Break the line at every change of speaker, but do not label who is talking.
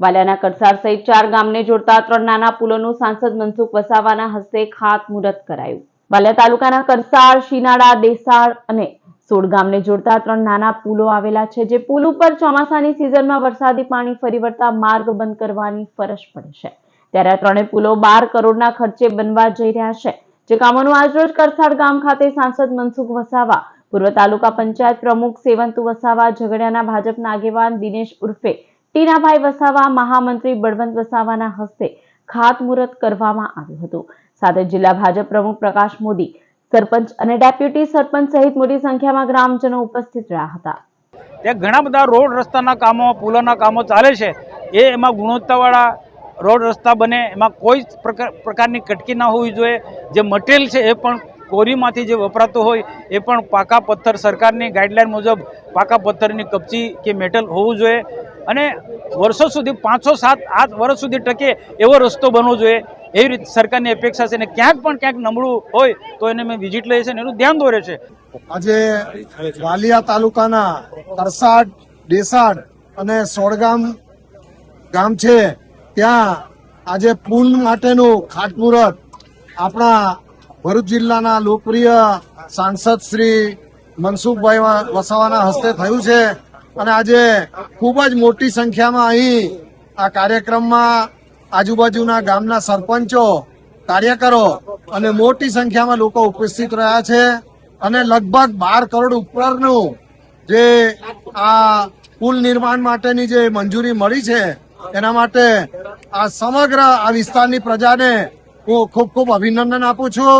વાલિયાના કડસાર સહિત ચાર ગામને જોડતા ત્રણ નાના પુલોનું સાંસદ મનસુખ વસાવાના હસ્તે ખાતમુહૂર્ત કરાયું. વાલિયા તાલુકાના કરસાળ, શિનાળા, દેસાળ અને સોળ ગામને જોડતા ત્રણ નાના પુલો આવેલા છે જે પુલ ઉપર ચોમાસાની સિઝનમાં વરસાદી પાણી ફરી વળતા માર્ગ બંધ કરવાની ફરજ પડે છે. ત્યારે આ ત્રણેય પુલો બાર કરોડના ખર્ચે બનવા જઈ રહ્યા છે. જે કામોનું આજરોજ કરસાડ ગામ ખાતે સાંસદ મનસુખ વસાવા, પૂર્વ તાલુકા પંચાયત પ્રમુખ સેવંતુ વસાવા, ઝઘડિયાના ભાજપના આગેવાન દિનેશ ઉર્ફે ટીનાભાઈ વસાવા, મહામંત્રી બળવંત વસાવાના હસ્તે ખાતમુહૂર્ત કરવામાં આવ્યું હતું. સાથે જિલ્લા ભાજપ પ્રમુખ પ્રકાશ મોદી, સરપંચ અને ડેપ્યુટી સરપંચ સહિત મોટી સંખ્યામાં ગ્રામજનો ઉપસ્થિત રહ્યા હતા.
ત્યાં ઘણા બધા રોડ રસ્તાના કામો, પુલોના કામો ચાલે છે. એ એમાં ગુણવત્તાવાળા રોડ રસ્તા બને, એમાં કોઈ પ્રકારની કટકી ના હોવી જોઈએ. જે મટીરિયલ છે એ પણ કોરીમાંથી જે વપરાતું હોય, એ પણ પાકા પથ્થર સરકારની ગાઈડલાઈન મુજબ પાકા પથ્થરની કપચી કે મેટલ હોવું જોઈએ. અને વર્ષો સુધી પાંચસો સાત આઠ વર્ષ સુધી ટકે એવો રસ્તો બનવો જોઈએ. એવી રીતે સરકારની અપેક્ષા છે અને ક્યાંક પણ ક્યાંક નબળું હોય તો એને મેં વિઝિટ લઈએ છે અને એનું ધ્યાન દોરે છે.
આજે વાલિયા તાલુકાના તરસાડ, ડેસાડ અને સોળગામ ગામ છે. ત્યાં આજે પુલ માટેનું ખાતમુહૂર્ત આપણા ભરૂચ જિલ્લાના લોકપ્રિય સાંસદ શ્રી મનસુખભાઈ વસાવાના હસ્તે થયું છે. અને આજે ખૂબ જ મોટી સંખ્યામાં અહીં આ કાર્યક્રમમાં આજુબાજુના ગામના સરપંચો, કાર્યકરો અને મોટી સંખ્યામાં લોકો ઉપસ્થિત રહ્યા છે અને લગભગ બાર કરોડ ઉપરનું જે આ પુલ નિર્માણ માટેની જે મંજૂરી મળી છે, એના માટે આ સમગ્ર આ વિસ્તારની પ્રજાને હું ખૂબ ખૂબ અભિનંદન આપું છું.